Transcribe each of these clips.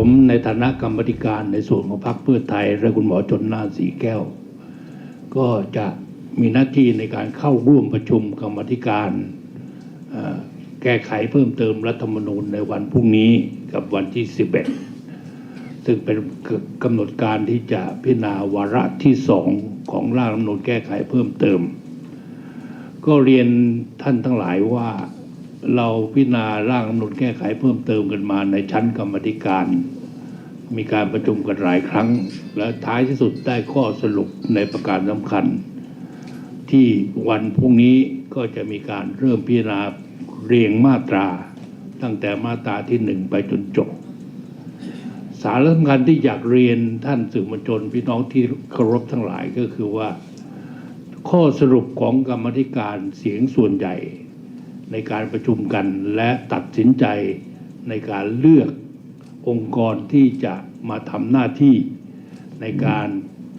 ผมในฐานะกรรมธิการในส่วนของพรรคเพื่อไทย และคุณหมอชนน่านสีแก้ว ก็จะมีหน้าที่ในการเข้าร่วมประชุมกรรมธิการแก้ไขเพิ่มเติมรัฐธรรมนูญในวันพรุ่งนี้กับวันที่ 11 ซึ่งเป็นกำหนดการที่จะพิจารณาวาระที่สองของร่างรัฐธรรมนูญแก้ไขเพิ่มเติม ก็เรียนท่านทั้งหลายว่า เราพิจารณาร่างรัฐมนูญแก้ไขเพิ่มเติมกันมาในชั้นกรรมธิการ มีการประชุมกันหลายครั้ง และท้ายที่สุดได้ข้อสรุปในประการสำคัญ ที่วันพรุ่งนี้ก็จะมีการเริ่มพิจารณาเรียงมาตรา ตั้งแต่มาตราที่หนึ่งไปจนจบ สาระสำคัญที่อยากเรียนท่านสื่อมวลชนพี่น้องที่เคารพทั้งหลายก็คือว่า ข้อสรุปของกรรมธิการเสียงส่วนใหญ่ ในการประชุมกันและตัดสินใจในการเลือกองค์กรที่จะมาทำหน้าที่ในการ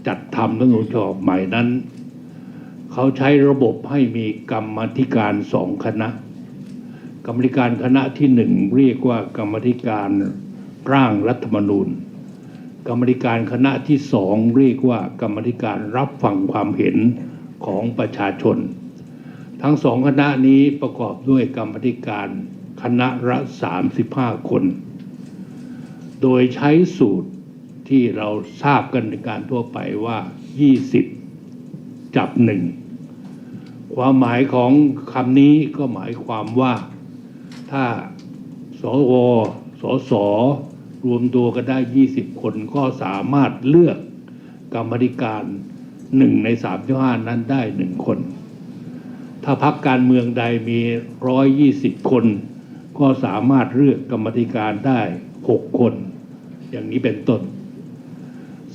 จัดทำรัฐธรรมนูญฉบับใหม่นั้น เขาใช้ระบบให้มีกรรมธิการสองคณะ กรรมธิการคณะที่หนึ่งเรียกว่ากรรมธิการร่างรัฐธรรมนูญ กรรมธิการคณะที่สองเรียกว่ากรรมธิการรับฟังความเห็นของประชาชน ทั้งสองคณะนี้ประกอบด้วยกรรมธิการคณะละ35 คน โดยใช้สูตรที่เราทราบกันในการทั่วไปว่า 20 จับหนึ่งความหมายของคำนี้ก็หมายความว่าถ้าสวสสรวมตัวกันได้ 20 คนก็สามารถเลือกกรรมธิการหนึ่งใน 35 นั้นได้หนึ่งคน ถ้าพักการเมืองใดมี 120 คน ก็สามารถเลือกกรรมธิการได้ 6 คน อย่างนี้เป็นต้น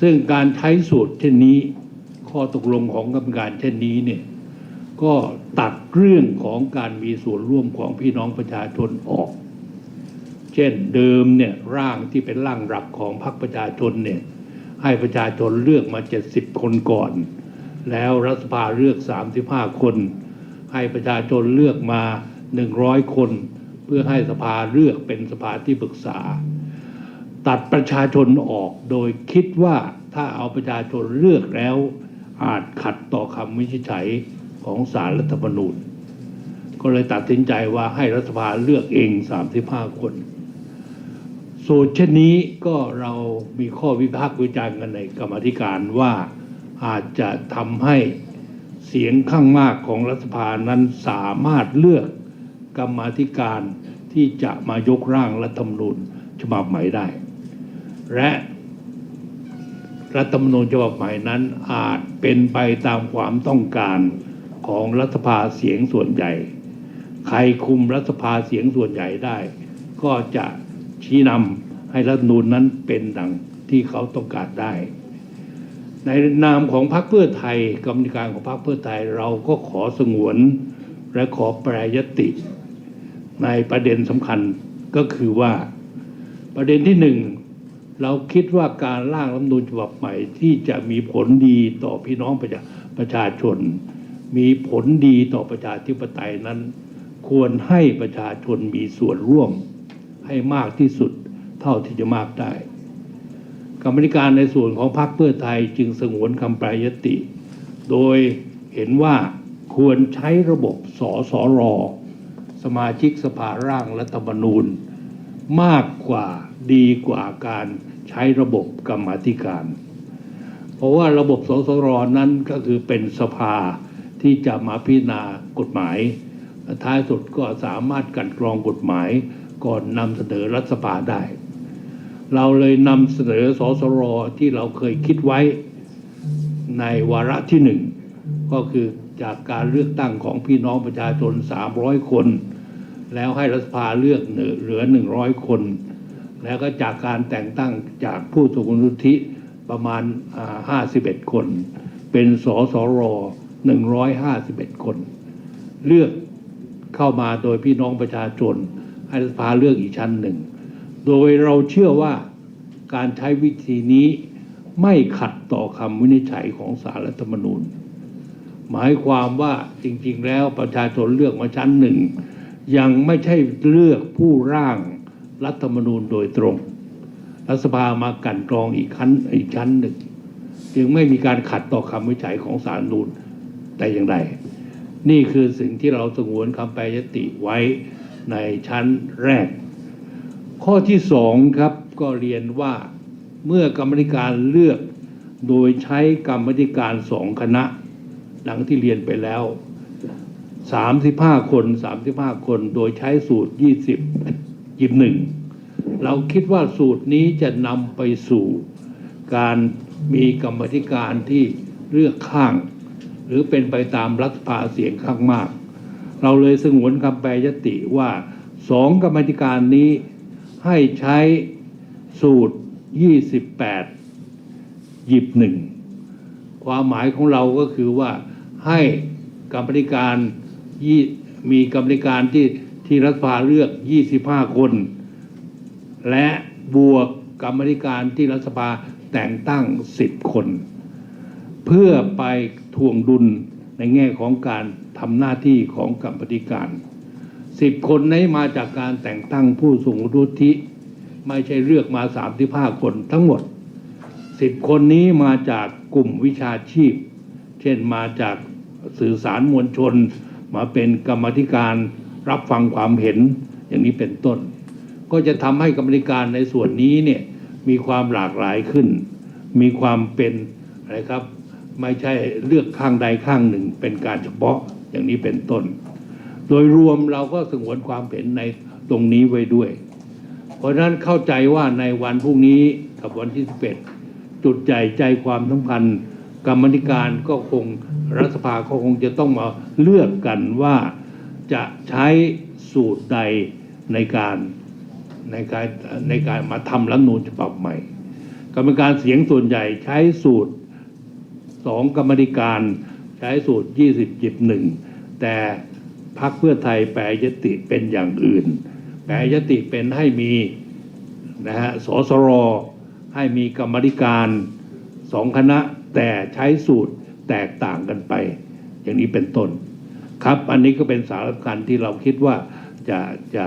ซึ่งการใช้สูตรเช่นนี้ ข้อตกลงของกรรมการเช่นนี้เนี่ยก็ตัดเรื่องของการมีส่วนร่วมของพี่น้องประชาชนออก เช่นเดิมเนี่ยร่างที่เป็นร่างหลักของพรรคประชาชนเนี่ยให้ประชาชนเลือกมา 70 คนก่อน แล้วรัฐสภาเลือก 35 คน ให้ประชาชนเลือกมา 100 คน เพื่อให้สภาเลือกเป็นสภาที่ปรึกษา ตัดประชาชนออกโดยคิดว่าถ้าเอาประชาชนเลือกแล้ว อาจขัดต่อคำวินิจฉัยของศาลรัฐธรรมนูญ ก็เลยตัดสินใจว่าให้รัฐสภาเลือกเอง 35 คนสูตรเช่นนี้ก็เรามีข้อวิพากษ์วิจารณ์กันในกรรมธิการว่าอาจจะทำให้ เสียงข้างมากของรัฐสภานั้นสามารถเลือกกรรมาธิการที่จะมายกร่างรัฐธรรมนูญฉบับใหม่ได้ และรัฐธรรมนูญฉบับใหม่นั้นอาจเป็นไปตามความต้องการของรัฐสภาเสียงส่วนใหญ่ ใครคุมรัฐสภาเสียงส่วนใหญ่ได้ ก็จะชี้นำให้รัฐนูญนั้นเป็นดังที่เขาต้องการได้ ในนามของพรรคเพื่อไทยกรรมการของพรรคเพื่อไทยเราก็ขอสงวนและขอแปรยติ ในประเด็นสำคัญก็คือว่าประเด็นที่หนึ่งเราคิดว่าการร่างรัฐมนูญฉบับใหม่ที่จะมีผลดีต่อพี่น้องประชาประชาชน มีผลดีต่อประชาธิปไตยนั้น ควรให้ประชาชนมีส่วนร่วมให้มากที่สุดเท่าที่จะมากได้ กรรมธิการในส่วนของพรรคเพื่อไทยจึงสงวนคำแปรยติ โดยเห็นว่าควรใช้ระบบสสร สมาชิกสภาร่างรัฐธรรมนูญ มากกว่าดีกว่าการใช้ระบบกรรมธิการ เพราะว่าระบบสสรนั้นก็คือเป็นสภาที่จะมาพิจารณากฎหมายและท้ายสุดก็สามารถกันกรองกฎหมายก่อนนำเสนอรัฐสภาได้ เราเลยนำเสนอสสรที่เราเคยคิดไว้ในวาระที่หนึ่งก็คือจากการเลือกตั้งของพี่น้องประชาชน 300 คน แล้วให้รัฐสภาเลือกเหลือ 100 คน แล้วก็จากการแต่งตั้งจากผู้ถูกนุทิประมาณอ่า51 คน เป็นสสร151 คน เลือกเข้ามาโดยพี่น้องประชาชน ให้รัฐสภาเลือกอีกชั้นหนึ่ง โดยเราเชื่อว่าการใช้วิธีนี้ไม่ขัดต่อคำวินิจฉัยของสารรัฐธรรมนูญ หมายความว่าจริง ๆ แล้วประชาชนเลือกมาชั้นหนึ่ง ยังไม่ใช่เลือกผู้ร่างรัฐธรรมนูญโดยตรง รัฐสภามากันกรองอีกขั้นอีกชั้นหนึ่ง จึงไม่มีการขัดต่อคำวิจัยของศาลนูนแต่อย่างใดนี่คือสิ่งที่เราสงวนคำแปรยติไว้ในชั้นแรก ข้อที่สองครับก็เรียนว่าเมื่อกรรมธิการเลือกโดยใช้กรรมธิการสองคณะดังที่เรียนไปแล้ว 35 คน 35 คนโดยใช้สูตร 20ยิบหนึ่งเราคิดว่าสูตรนี้จะนำไปสู่การมีกรรมธิการที่เลือกข้าง หรือเป็นไปตามรัฐสภาเสียงข้างมาก เราเลยสงวนคำแปรยติว่าสองกรรมธิการนี้ ให้ใช้สูตร 28 หยิบหนึ่งความหมายของเราก็คือว่าให้กรรมธิการยี่มีกรรมธิการที่ที่รัฐสภาเลือก 25 คน และบวกกรรมธิการที่รัฐสภาแต่งตั้ง 10 คน เพื่อไปทวงดุลในแง่ของการทำหน้าที่ของกรรมธิการ 10คนนี้มาจากการแต่งตั้งผู้ทรงวุฒิไม่ใช่เลือกมา35คนทั้งหมดสิบคนนี้มาจากกลุ่มวิชาชีพ เช่นมาจากสื่อสารมวลชน มาเป็นกรรมธิการรับฟังความเห็นอย่างนี้เป็นต้น ก็จะทำให้กรรมธิการในส่วนนี้เนี่ยมีความหลากหลายขึ้น มีความเป็นอะไรครับ ไม่ใช่เลือกข้างใดข้างหนึ่งเป็นการเฉพาะอย่างนี้เป็นต้น โดยรวมเราก็สงวนความเห็นในตรงนี้ไว้ด้วย เพราะนั้นเข้าใจว่าในวันพรุ่งนี้กับวันที่11จุดใหญ่ใจความสำคัญกรรมธิการก็คงรัฐสภาก็คงจะต้องมาเลือกกันว่าจะใช้สูตรใดในการในการในการมาทำรัฐธรรมนูญฉบับใหม่ กรรมการเสียงส่วนใหญ่ใช้สูตรสองกรรมธิการ ใช้สูตร 20จิตหนึ่งแต่ พรรคเพื่อไทยแปรยติเป็นอย่างอื่น แปรยติเป็นให้มีนะฮะสสรให้มีกรรมธิการสองคณะแต่ใช้สูตรแตกต่างกันไป อย่างนี้เป็นต้นครับ อันนี้ก็เป็นสาระสำคัญที่เราคิดว่าจะจะ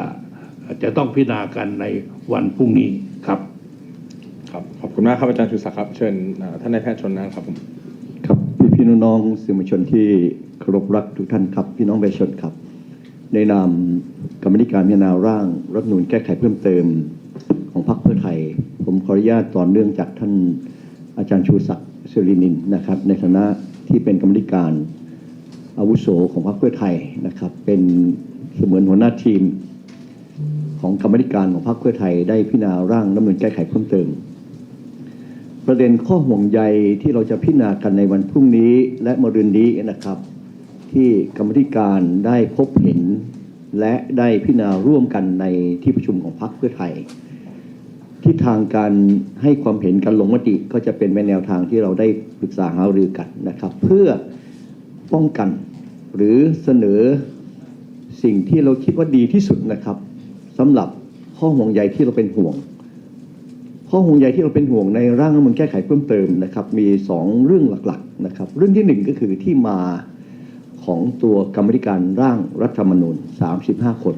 จะต้องพิจารณากันในวันพรุ่งนี้ครับ ครับ ขอบคุณมากครับอาจารย์ชูศักดิ์ครับ เชิญท่านนายแพทย์ชนน่านครับผม พี่พี่น้องสื่อมวลชนที่เคารพรักทุกท่านครับ พี่น้องประชาชนครับ ในนามกรรมธิการพิจารณาร่างรัฐนูญแก้ไขเพิ่มเติมของพรรคเพื่อไทย ผมขออนุญาตต่อเนื่องจากท่านอาจารย์ชูศักดิ์เสรีนินนะครับ ในฐานะที่เป็นกรรมธิการอาวุโสของพรรคเพื่อไทยนะครับ เป็นเสมือนหัวหน้าทีม ของกรรมธิการของพรรคเพื่อไทยได้พิจารณาร่างรัฐนูญแก้ไขเพิ่มเติม ประเด็นข้อห่วงใยที่เราจะพิจารณากันในวันพรุ่งนี้และมะรืนนี้นะครับ ที่กรรมธิการได้พบเห็น และได้พิจารณาร่วมกันในที่ประชุมของพรรคเพื่อไทยทิศทางการให้ความเห็นการลงมติก็จะเป็นแนวทางที่เราได้ปรึกษาหารือกันนะครับ เพื่อป้องกันหรือเสนอสิ่งที่เราคิดว่าดีที่สุดนะครับสำหรับข้อห่วงใยที่เราเป็นห่วง ข้อห่วงใยที่เราเป็นห่วงในร่างรัฐมนูญแก้ไขเพิ่มเติมนะครับ มี 2 เรื่องหลักๆนะครับ เรื่องที่ 1 ก็คือที่มาของตัวกรรมธิการร่างรัฐธรรมนูญ 35 คน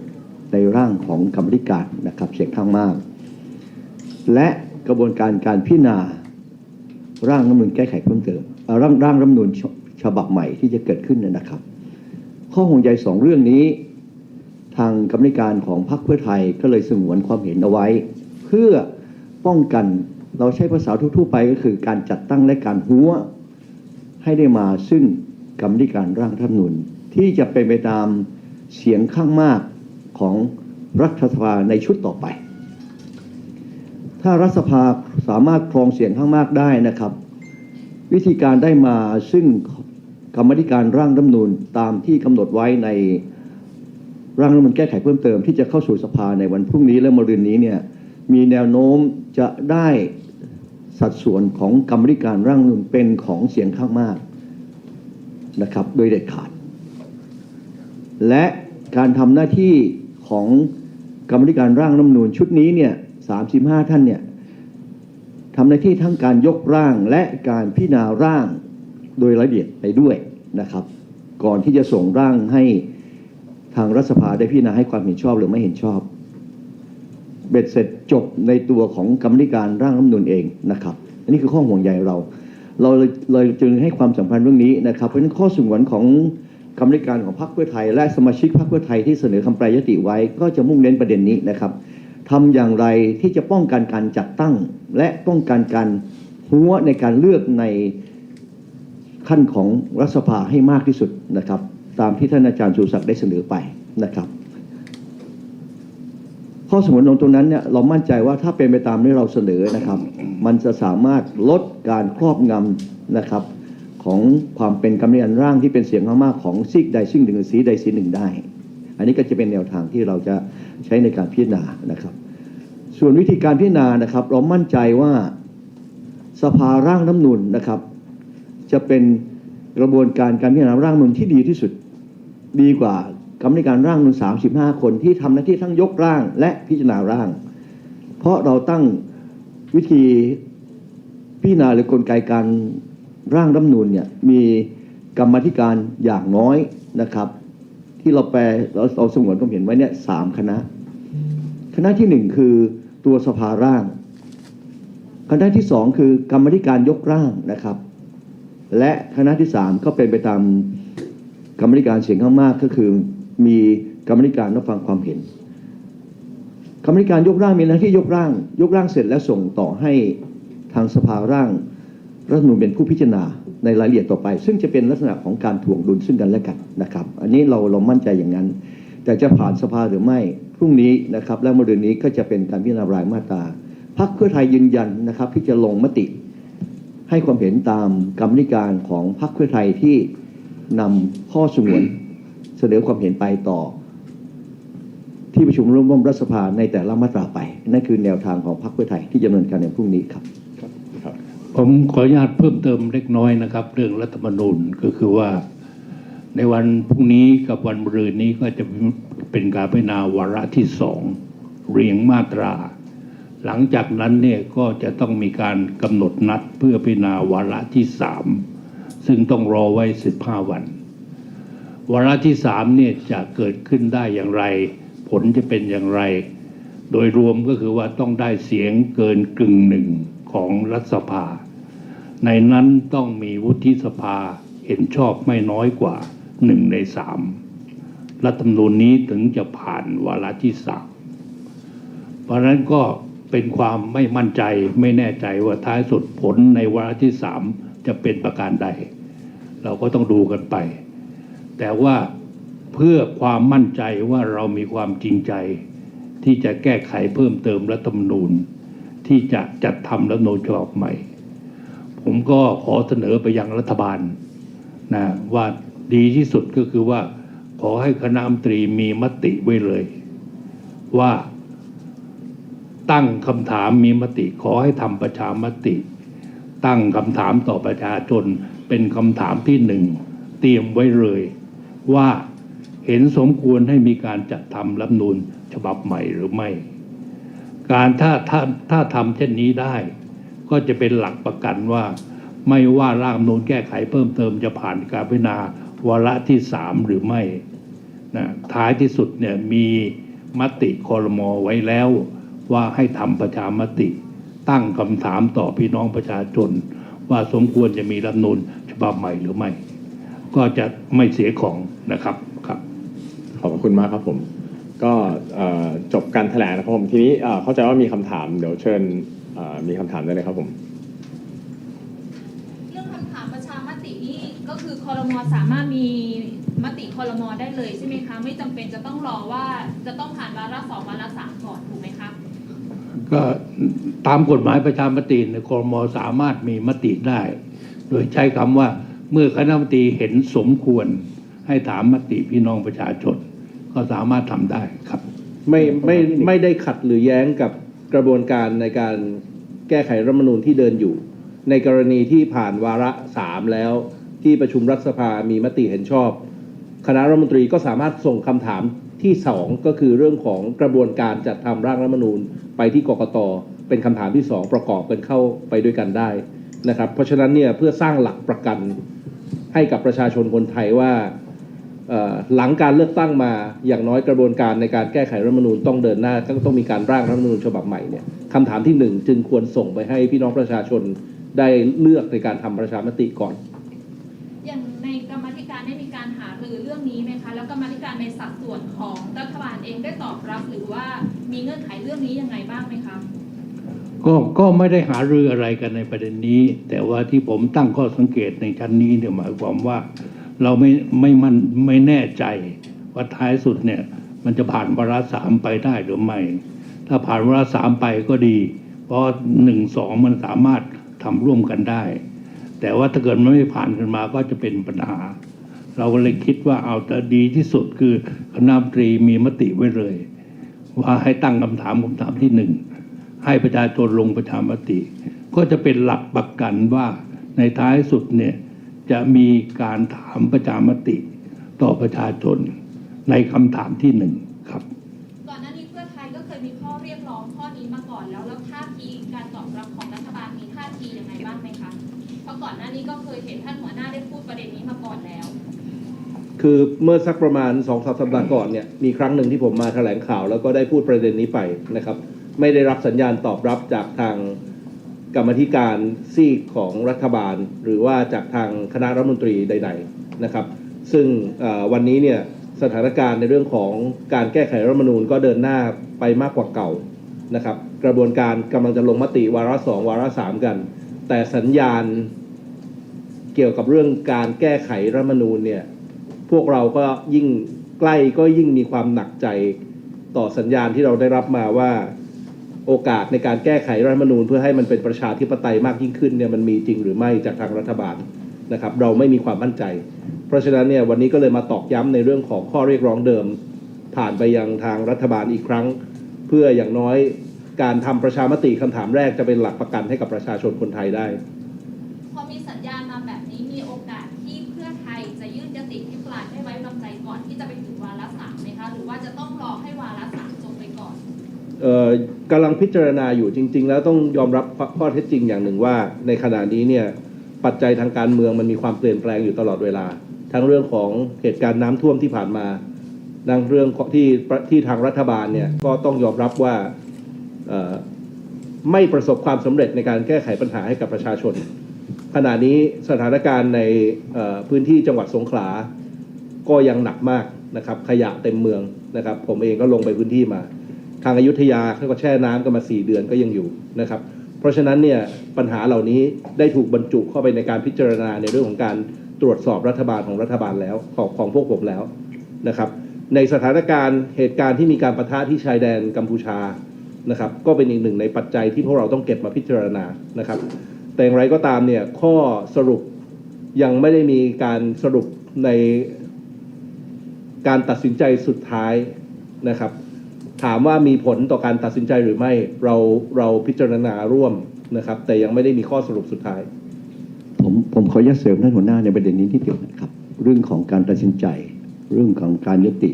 ในร่างของกรรมธิการนะครับเสียงข้างมาก และกระบวนการการพิจารณาร่างรัฐมนูญแก้ไขเพิ่มเติมร่างร่างรัฐมนูญฉบับใหม่ที่จะเกิดขึ้นนยนะครับ ข้อห่วงใยสองเรื่องนี้ ทางกรรมธิการของพรรคเพื่อไทยก็เลยสงวนความเห็นเอาไว้ เพื่อ ป้องกัน เราใช้ภาษาทั่วๆไปก็คือการจัดตั้งและการหัวให้ได้มาซึ่งกรรมธิการร่างรัฐธรรมนูญที่จะเป็นไปตามเสียงข้างมากของรัฐสภาในชุดต่อไป ถ้ารัฐสภาสามารถครองเสียงข้างมากได้นะครับ วิธีการได้มาซึ่งกรรมธิการร่างรัฐมนูญตามที่กำหนดไว้ในร่างรัฐมนูญแก้ไขเพิ่มเติมที่จะเข้าสู่สภาในวันพรุ่งนี้และมะรืนนี้เนี่ย มีแนวโน้มจะได้สัดส่วนของกรรมธิการร่างรัฐธรรมนูญเป็นของเสียงข้างมากนะครับ โดยเด็ดขาด และการทำหน้าที่ของกรรมธิการร่างรัฐนูญชุดนี้เนี่ย35 ท่านเนี่ยทำหน้าที่ทั้งการยกร่างและการพิจารณาร่างโดยละเอียดไปด้วยนะครับ ก่อนที่จะส่งร่างให้ทางรัฐสภาได้พิจารณาให้ความเห็นชอบหรือไม่เห็นชอบ เบ็ดเสร็จจบในตัวของกรรมธิการร่างรัฐธรรมนูญเองนะครับ อันนี้คือข้อห่วงใยเรา เราเลยเลยจึงให้ความสำคัญเรื่องนี้นะครับเพราะฉะนั้นข้อสงวนของกรรมธิการของพรรคเพื่อไทย และสมาชิกพรรคเพื่อไทยที่เสนอคำแปรยติไว้ ก็จะมุ่งเน้นประเด็นนี้นะครับทำอย่างไรที่จะป้องกันการจัดตั้ง และป้องกันการหัวในการเลือกในขั้นของรัฐสภาให้มากที่สุดนะครับ ตามที่ท่านอาจารย์ชูศักดิ์ได้เสนอไปนะครับ ข้อสมนตรงนั้นเนี่ยเรามั่นใจว่าถ้าเป็นไปตามที่เราเสนอนะครับ มันจะสามารถลดการครอบงำนะครับ ของความเป็นกรรมการร่างที่เป็นเสียงข้างมากของซีกใดซีกหนึ่งหรือสีใดสีหนึ่งได้ อันนี้ก็จะเป็นแนวทางที่เราจะใช้ในการพิจารณานะครับ ส่วนวิธีการพิจารณานะครับ เรามั่นใจว่าสภาร่างน้ำนูนนะครับ จะเป็นกระบวนการการพิจารณาร่างนูนที่ดีที่สุดดีกว่า กรรมการร่างนูน35คนที่ทำหน้าที่ทั้งยกร่างและพิจารณาร่าง เพราะเราตั้งวิธีพิจารณาหรือกลไกการร่างรัฐมนูนเนี่ยมีกรรมธิการอย่างน้อยนะครับ ที่เราแปลเราเราสงวนความเห็นไว้เนี่ยสามคณะ คณะที่หนึ่งคือตัวสภาร่าง คณะที่สองคือกรรมธิการยกร่างนะครับ และคณะที่สามก็เป็นไปตามกรรมธิการเสียงข้างมากก็คือ มีกรรมธิการรับฟังความเห็นกรรมธิการยกร่างมีหน้าที่ยกร่าง ยกร่างเสร็จแล้วส่งต่อให้ทางสภาร่างรัฐมนูญเป็นผู้พิจารณาในรายละเอียดต่อไป ซึ่งจะเป็นลักษณะของการถ่วงดุลซึ่งกันและกันนะครับ อันนี้เราเรามั่นใจอย่างนั้น แต่จะผ่านสภาหรือไม่พรุ่งนี้นะครับ และมะรืนนี้ก็จะเป็นการพิจารณารายมาตราพรรคเพื่อไทยยืนยันนะครับที่จะลงมติให้ความเห็นตามกรรมธิการของพรรคเพื่อไทยที่นำข้อสงวน เสนอความเห็นไปต่อ ที่ประชุมร่วมรัฐสภาในแต่ละมาตราไป นั่นคือแนวทางของพรรคเพื่อไทยที่จะดำเนินการในพรุ่งนี้ครับครับครับ ผมขออนุญาตเพิ่มเติมเล็กน้อยนะครับ เรื่องรัฐธรรมนูญก็คือว่า ในวันพรุ่งนี้กับวันมะรืนนี้ก็จะเป็นการพิจารณาวาระที่สองเรียงมาตรา หลังจากนั้นเนี่ยก็จะต้องมีการกำหนดนัดเพื่อพิจารณาวาระที่สามซึ่งต้องรอไว้ 15 วัน วาระที่สามเนี่ยจะเกิดขึ้นได้อย่างไร ผลจะเป็นอย่างไร โดยรวมก็คือว่าต้องได้เสียงเกินกึ่งหนึ่งของรัฐสภา ในนั้นต้องมีวุฒิสภาเห็นชอบไม่น้อยกว่าหนึ่งในสามรัฐธรรมนูญนี้ถึงจะผ่านวาระที่สามเพราะฉะนั้นก็เป็นความไม่มั่นใจไม่แน่ใจว่าท้ายสุดผลในวาระที่สามจะเป็นประการใด เราก็ต้องดูกันไป แต่ว่าเพื่อความมั่นใจว่าเรามีความจริงใจ ที่จะแก้ไขเพิ่มเติมรัฐธรรมนูญ ที่จะจัดทำรัฐธรรมนูญฉบับใหม่ ผมก็ขอเสนอไปยังรัฐบาลนะว่าดีที่สุดก็คือว่า ขอให้คณะมนตรีมีมติไว้เลย ว่าตั้งคำถามมีมติขอให้ทำประชามติ ตั้งคำถามต่อประชาชนเป็นคำถามที่หนึ่งเตรียมไว้เลย ว่าเห็นสมควรให้มีการจัดทำรัฐนูญฉบับใหม่หรือไม่ การถ้าถ้าถ้าทำเช่นนี้ได้ ก็จะเป็นหลักประกันว่า ไม่ว่าร่างนูญแก้ไขเพิ่มเติมจะผ่านการพิจารณาวาระที่สามหรือไม่นะท้ายที่สุดเนี่ยมีมติคอรมอไว้แล้วว่าให้ทำประชามติ ตั้งคำถามต่อพี่น้องประชาชน ว่าสมควรจะมีรัฐนูญฉบับใหม่หรือไม่ ก็จะไม่เสียของนะครับครับขอบคุณมากครับผม ก็เอ่อจบการแถลงนะครับผมทีนี้เอ่อเข้าใจว่ามีคำถามเดี๋ยวเชิญเอ่อมีคำถามได้เลยครับผมเรื่องคำถามประชามตินี่ก็คือคอรมอสามารถมีมติคอรมอได้เลยใช่ไหมคะไม่จำเป็นจะต้องรอว่าจะต้องผ่านวาระสองวาระสามก่อนถูกไหมคะก็ตามกฎหมายประชามติในยครมสามารถมีมติได้ โดยใช้คำว่า เมื่อคณะมนตรีเห็นสมควรให้ถามมติพี่น้องประชาชน ก็สามารถทำได้ครับ ไม่ไม่ไม่ได้ขัดหรือแย้งกับกระบวนการในการแก้ไขรัฐธรรมนูญที่เดินอยู่ ในกรณีที่ผ่านวาระสามแล้ว ที่ประชุมรัฐสภามีมติเห็นชอบ คณะรัฐมนตรีก็สามารถส่งคำถามที่สองก็คือเรื่องของกระบวนการจัดทำร่างรัฐธรรมนูญไปที่กกตเป็นคำถามที่สองประกอบกันเข้าไปด้วยกันได้ นะครับเพราะฉะนั้นเนี่ยเพื่อสร้างหลักประกันให้กับประชาชนคนไทยว่าหลังการเลือกตั้งมาอย่างน้อยกระบวนการในการแก้ไขรัฐมนูญต้องเดินหน้าก็ต้องมีการร่างรัฐมนูญฉบับใหม่เนี่ยคำถามที่หนึ่งจึงควรส่งไปให้พี่น้องประชาชนได้เลือกในการทำประชามติก่อน อย่างในกรรมธิการได้มีการหารือเรื่องนี้ไหมคะ แล้วกรรมธิการในสัดส่วนของรัฐบาลเองได้ตอบรับหรือว่ามีเงื่อนไขเรื่องนี้ยังไงบ้างไหมคะ ก็ก็ไม่ได้หารืออะไรกันในประเด็นนี้ แต่ว่าที่ผมตั้งข้อสังเกตในชั้นนี้เนี่ยหมายความว่า เราไม่ไม่มันไม่แน่ใจว่าท้ายสุดเนี่ย มันจะผ่านวาระสามไปได้หรือไม่ ถ้าผ่านวาระสามไปก็ดี เพราะหนึ่งสองมันสามารถทำร่วมกันได้ แต่ว่าถ้าเกิดมันไม่ผ่านกันมาก็จะเป็นปัญหา เราเลยคิดว่าเอาแต่ดีที่สุดคือคณะรัฐมนตรีมีมติไว้เลย ว่าให้ตั้งคำถามคำถามที่หนึ่ง ให้ประชาชนลงประชามติ ก็จะเป็นหลักประกันว่าในท้ายสุดเนี่ยจะมีการถามประชามติต่อประชาชนในคำถามที่หนึ่งครับ ก่อนหน้านี้เพื่อไทยก็เคยมีข้อเรียกร้องข้อนี้มาก่อนแล้วแล้วท่าทีการตอบรับของรัฐบาลมีท่าทียังไงบ้างไหมคะเพราะก่อนหน้านี้ก็เคยเห็นท่านหัวหน้าได้พูดประเด็นนี้มาก่อนแล้ว คือเมื่อสักประมาณ2อสสัปดาห์ก่อนเนี่ยมีครั้งหนึ่งที่ผมมาแถลงข่าวแล้วก็ได้พูดประเด็นนี้ไปนะครับ ไม่ได้รับสัญญาณตอบรับจากทางกรรมธิการซีกของรัฐบาล หรือว่าจากทางคณะรัฐมนตรีใด ๆนะครับ ซึ่งวันนี้เนี่ยสถานการณ์ในเรื่องของการแก้ไขรัฐมนูญก็เดินหน้าไปมากกว่าเก่านะครับ กระบวนการกำลังจะลงมติวาระสองวาระสามกัน แต่สัญญาณเกี่ยวกับเรื่องการแก้ไขรัฐมนูญเนี่ยพวกเราก็ยิ่งใกล้ก็ยิ่งมีความหนักใจต่อสัญญาณที่เราได้รับมาว่า โอกาสในการแก้ไขรัฐธรรมนูญเพื่อให้มันเป็นประชาธิปไตยมากยิ่งขึ้นเนี่ยมันมีจริงหรือไม่จากทางรัฐบาลนะครับ เราไม่มีความมั่นใจ เพราะฉะนั้นเนี่ยวันนี้ก็เลยมาตอกย้ำในเรื่องของข้อเรียกร้องเดิม ผ่านไปยังทางรัฐบาลอีกครั้ง เพื่ออย่างน้อยการทำประชามติคำถามแรกจะเป็นหลักประกันให้กับประชาชนคนไทยได้ กำลังพิจารณาอยู่จริง ๆ แล้วต้องยอมรับข้อเท็จจริงอย่างหนึ่งว่า ในขณะนี้เนี่ยปัจจัยทางการเมืองมันมีความเปลี่ยนแปลงอยู่ตลอดเวลา ทั้งเรื่องของเหตุการณ์น้ำท่วมที่ผ่านมาดังเรื่องที่ที่ทางรัฐบาลเนี่ยก็ต้องยอมรับว่าไม่ประสบความสำเร็จในการแก้ไขปัญหาให้กับประชาชน ขณะนี้สถานการณ์ในพื้นที่จังหวัดสงขลา ก็ยังหนักมากนะครับขยะเต็มเมืองนะครับ ผมเองก็ลงไปพื้นที่มา ทางอายุทยาเขาก็แช่น้ำกันมา 4 เดือนก็ยังอยู่นะครับ เพราะฉะนั้นเนี่ยปัญหาเหล่านี้ได้ถูกบรรจุเข้าไปในการพิจารณาในเรื่องของการตรวจสอบรัฐบาลของรัฐบาลแล้วของของพวกผมแล้วนะครับ ในสถานการณ์เหตุการณ์ที่มีการประทะที่ชายแดนกัมพูชานะครับก็เป็นอีกหนึ่งในปัจจัยที่พวกเราต้องเก็บมาพิจารณานะครับ แต่อย่างไรก็ตามเนี่ยข้อสรุปยังไม่ได้มีการสรุปในการตัดสินใจสุดท้ายนะครับ ถามว่ามีผลต่อการตัดสินใจหรือไม่เราเราพิจารณาร่วมนะครับ แต่ยังไม่ได้มีข้อสรุปสุดท้าย ผมผมขออนุญาตเสริมท่านหัวหน้าในประเด็นนี้นิดเดียวนะครับ เรื่องของการตัดสินใจ เรื่องของการยุติ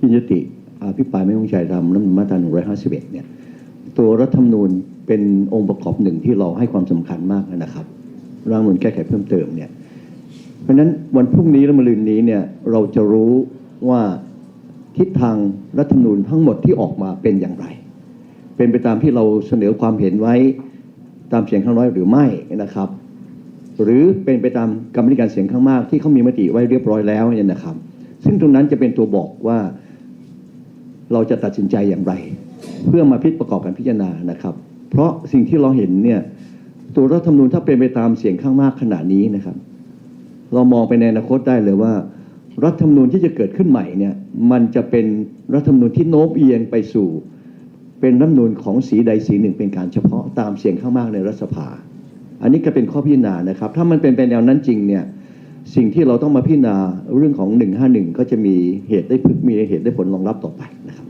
ยื่นยติอภิปรายไม่วางใจตามรัฐธรรมนูญมาตรา151 เนี่ย ตัวรัฐธรรมนูญเป็นองค์ประกอบหนึ่งที่เราให้ความสำคัญมากนะครับร่างรัฐธรรมนูญแก้ไขเพิ่มเติมเนี่ย เพราะฉะนั้นวันพรุ่งนี้และมะรืนนี้เนี่ยเราจะรู้ว่า ทิศทางรัฐธรรมนูญทั้งหมดที่ออกมาเป็นอย่างไร เป็นไปตามที่เราเสนอความเห็นไว้ตามเสียงข้างน้อยหรือไม่นะครับ หรือเป็นไปตามกรรมธิการเสียงข้างมากที่เขามีมติไว้เรียบร้อยแล้วเนี่ยนะครับ ซึ่งตรงนั้นจะเป็นตัวบอกว่าเราจะตัดสินใจอย่างไร เพื่อมาพิจประกอบการพิจารณานะครับ เพราะสิ่งที่เราเห็นเนี่ยตัวรัฐธรรมนูญถ้าเป็นไปตามเสียงข้างมากขณะนี้นะครับ เรามองไปในอนาคตได้เลยว่า รัฐธรรมนูญที่จะเกิดขึ้นใหม่เนี่ยมันจะเป็นรัฐธรรมนูญที่โน้มเอียงไปสู่ เป็นรัฐธรรมนูญของสีใดสีหนึ่งเป็นการเฉพาะตามเสียงข้างมากในรัฐสภา อันนี้ก็เป็นข้อพิจารณานะครับ ถ้ามันเป็นไปแนวนั้นจริงเนี่ยสิ่งที่เราต้องมาพิจารณาเรื่องของ 151 ก็จะมีเหตุได้พึกมีเหตุได้ผลรองรับต่อไปนะครับ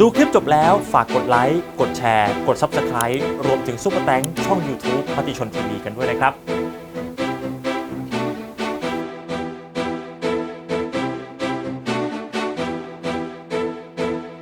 ดูคลิปจบแล้วฝากกดไลค์กดแชร์ กด Subscribe รวมถึงซุปเปอร์แตงช่อง YouTube มติชนทีวีกันด้วยนะครับ